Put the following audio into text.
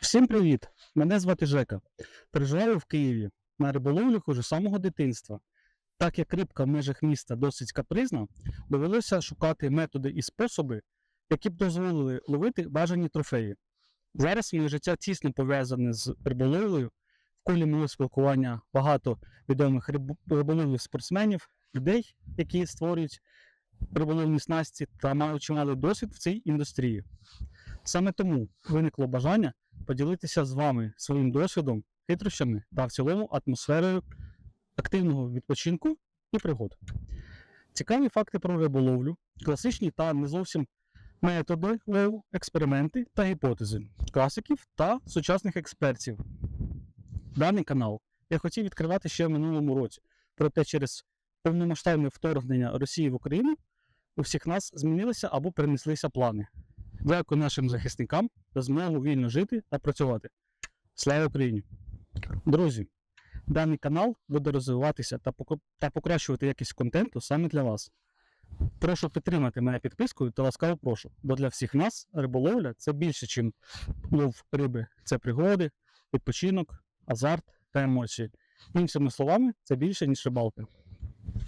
Всім привіт! Мене звати Жека. Проживаю в Києві. На риболовлю хожу з самого дитинства. Так як рибка в межах міста досить капризна, довелося шукати методи і способи, які б дозволили ловити бажані трофеї. Зараз моє життя тісно пов'язане з риболовлею. В колі мого спілкування багато відомих риб- риболовних спортсменів, людей, які створюють риболовні снасті та мають чималий досвід в цій індустрії. Саме тому виникло бажання поділитися з вами своїм досвідом, хитрощами та в цілому атмосферою активного відпочинку і пригод. Цікаві факти про риболовлю, класичні та не зовсім методи експерименти та гіпотези, класиків та сучасних експертів. Даний канал я хотів відкривати ще в минулому році, проте через повномасштабне вторгнення Росії в Україну у всіх нас змінилися або перенеслися плани. Дякую нашим захисникам за змогу вільно жити та працювати. Слава Україні! Друзі, даний канал буде розвиватися та, покращувати якість контенту саме для вас. Прошу підтримати мене підпискою та ласкаво прошу, бо для всіх нас риболовля це більше, ніж лов риби. Це пригоди, відпочинок, азарт та емоції. Іншими словами, це більше, ніж рибалка.